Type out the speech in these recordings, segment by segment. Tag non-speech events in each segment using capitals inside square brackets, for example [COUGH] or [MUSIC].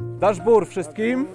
Daszbur wszystkim.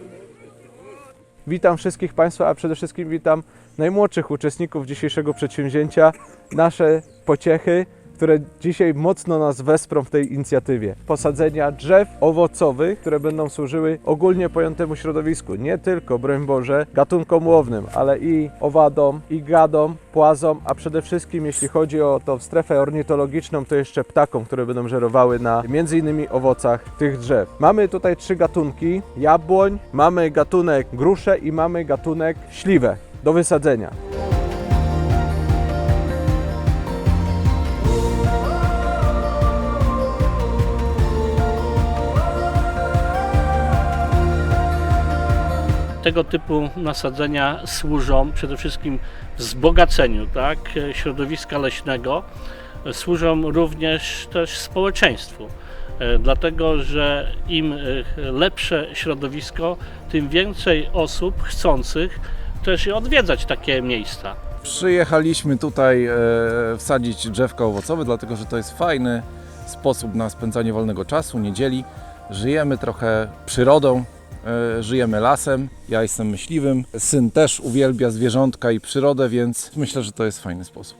Witam wszystkich Państwa, a przede wszystkim witam najmłodszych uczestników dzisiejszego przedsięwzięcia, nasze pociechy, które dzisiaj mocno nas wesprą w tej inicjatywie. Posadzenia drzew owocowych, które będą służyły ogólnie pojętemu środowisku, nie tylko, broń Boże, gatunkom łownym, ale i owadom, i gadom, płazom, a przede wszystkim jeśli chodzi o tą strefę ornitologiczną, to jeszcze ptakom, które będą żerowały na między innymi owocach tych drzew. Mamy tutaj trzy gatunki jabłoń, mamy gatunek grusze i mamy gatunek śliwę do wysadzenia. Tego typu nasadzenia służą przede wszystkim wzbogaceniu tak, środowiska leśnego, służą również też społeczeństwu. E, Dlatego, że im e, lepsze środowisko, tym więcej osób chcących też odwiedzać takie miejsca. Przyjechaliśmy tutaj e, wsadzić drzewka owocowe, dlatego że to jest fajny sposób na spędzanie wolnego czasu, niedzieli. Żyjemy trochę przyrodą, żyjemy lasem. Ja jestem myśliwym. Syn też uwielbia zwierzątka i przyrodę, więc myślę, że to jest fajny sposób.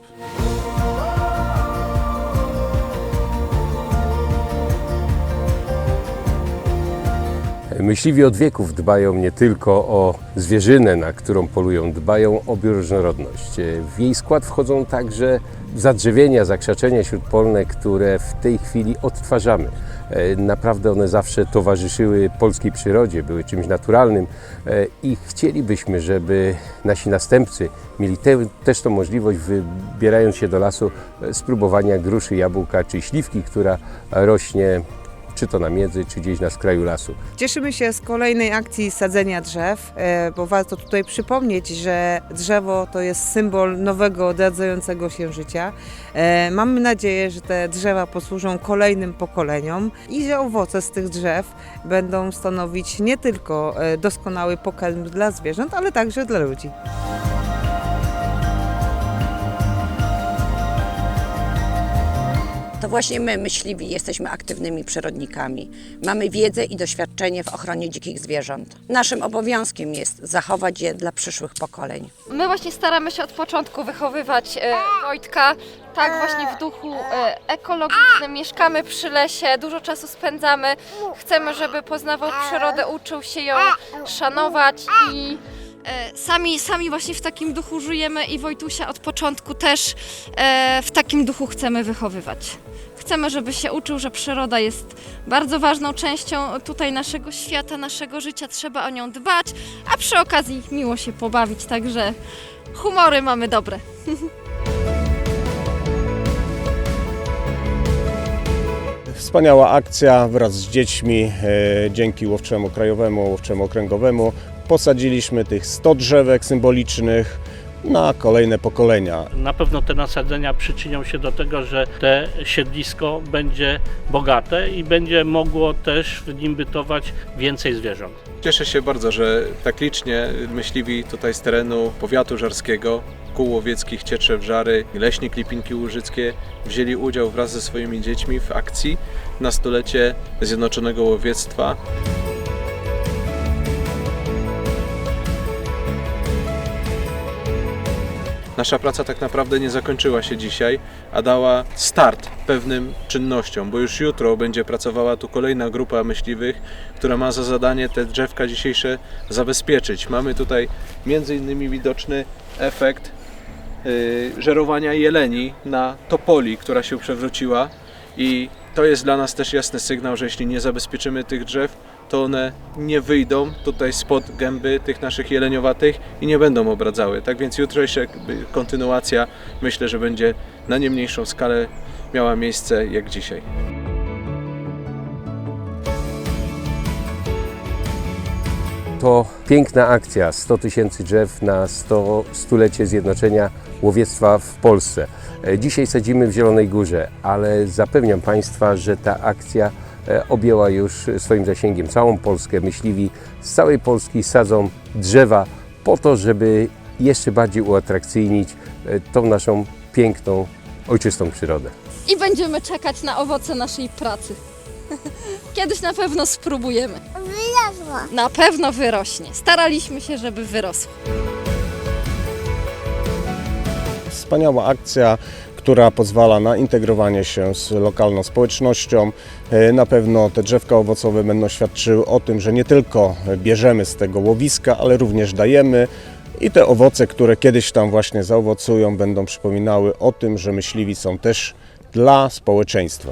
Myśliwi od wieków dbają nie tylko o zwierzynę, na którą polują, dbają o bioróżnorodność. W jej skład wchodzą także zadrzewienia, zakrzaczenia śródpolne, które w tej chwili odtwarzamy. E, Naprawdę one zawsze towarzyszyły polskiej przyrodzie, były czymś naturalnym e, i chcielibyśmy, żeby nasi następcy mieli te, też tą możliwość, wybierając się do lasu, e, spróbowania gruszy, jabłka czy śliwki, która rośnie czy to na miedzy, czy gdzieś na skraju lasu. Cieszymy się z kolejnej akcji sadzenia drzew, e, bo warto tutaj przypomnieć, że drzewo to jest symbol nowego, odradzającego się życia. E, Mamy nadzieję, że te drzewa posłużą kolejnym pokoleniom i że owoce z tych drzew będą stanowić nie tylko e, doskonały pokarm dla zwierząt, ale także dla ludzi. To właśnie my, myśliwi, jesteśmy aktywnymi przyrodnikami. Mamy wiedzę i doświadczenie w ochronie dzikich zwierząt. Naszym obowiązkiem jest zachować je dla przyszłych pokoleń. My właśnie staramy się od początku wychowywać e, Wojtka tak właśnie w duchu e, ekologicznym. Mieszkamy przy lesie, dużo czasu spędzamy. Chcemy, żeby poznawał przyrodę, uczył się ją szanować i sami, sami właśnie w takim duchu żyjemy i Wojtusia od początku też e, w takim duchu chcemy wychowywać. Chcemy, żeby się uczył, że przyroda jest bardzo ważną częścią tutaj naszego świata, naszego życia. Trzeba o nią dbać, a przy okazji miło się pobawić, także humory mamy dobre. [LAUGHS] Wspaniała akcja wraz z dziećmi e, dzięki Łowczemu Krajowemu, Łowczemu Okręgowemu. Posadziliśmy tych 100 drzewek symbolicznych na kolejne pokolenia. Na pewno te nasadzenia przyczynią się do tego, że te siedlisko będzie bogate i będzie mogło też w nim bytować więcej zwierząt. Cieszę się bardzo, że tak licznie myśliwi tutaj z terenu powiatu żarskiego, kół łowieckich Cietrzew Żary, Leśnik Lipinki Łużyckie wzięli udział wraz ze swoimi dziećmi w akcji na stulecie Zjednoczonego Łowiectwa. Nasza praca tak naprawdę nie zakończyła się dzisiaj, a dała start pewnym czynnościom, bo już jutro będzie pracowała tu kolejna grupa myśliwych, która ma za zadanie te drzewka dzisiejsze zabezpieczyć. Mamy tutaj między innymi widoczny efekt yy, żerowania jeleni na topoli, która się przewróciła i to jest dla nas też jasny sygnał, że jeśli nie zabezpieczymy tych drzew, to one nie wyjdą tutaj spod gęby tych naszych jeleniowatych i nie będą obradzały. Tak więc jutrzejsza jakby kontynuacja myślę, że będzie na nie mniejszą skalę miała miejsce jak dzisiaj. To piękna akcja 100 tysięcy drzew na 100 stulecie zjednoczenia łowiectwa w Polsce. E, Dzisiaj sadzimy w Zielonej Górze, ale zapewniam Państwa, że ta akcja objęła już swoim zasięgiem całą Polskę. Myśliwi z całej Polski sadzą drzewa po to, żeby jeszcze bardziej uatrakcyjnić e, tą naszą piękną, ojczystą przyrodę. I będziemy czekać na owoce naszej pracy. [LAUGHS] Kiedyś na pewno spróbujemy. Na pewno wyrośnie. Staraliśmy się, żeby wyrosło. Wspaniała akcja, która pozwala na integrowanie się z lokalną społecznością. E, Na pewno te drzewka owocowe będą świadczyły o tym, że nie tylko bierzemy z tego łowiska, ale również dajemy. I te owoce, które kiedyś tam właśnie zaowocują, będą przypominały o tym, że myśliwi są też dla społeczeństwa.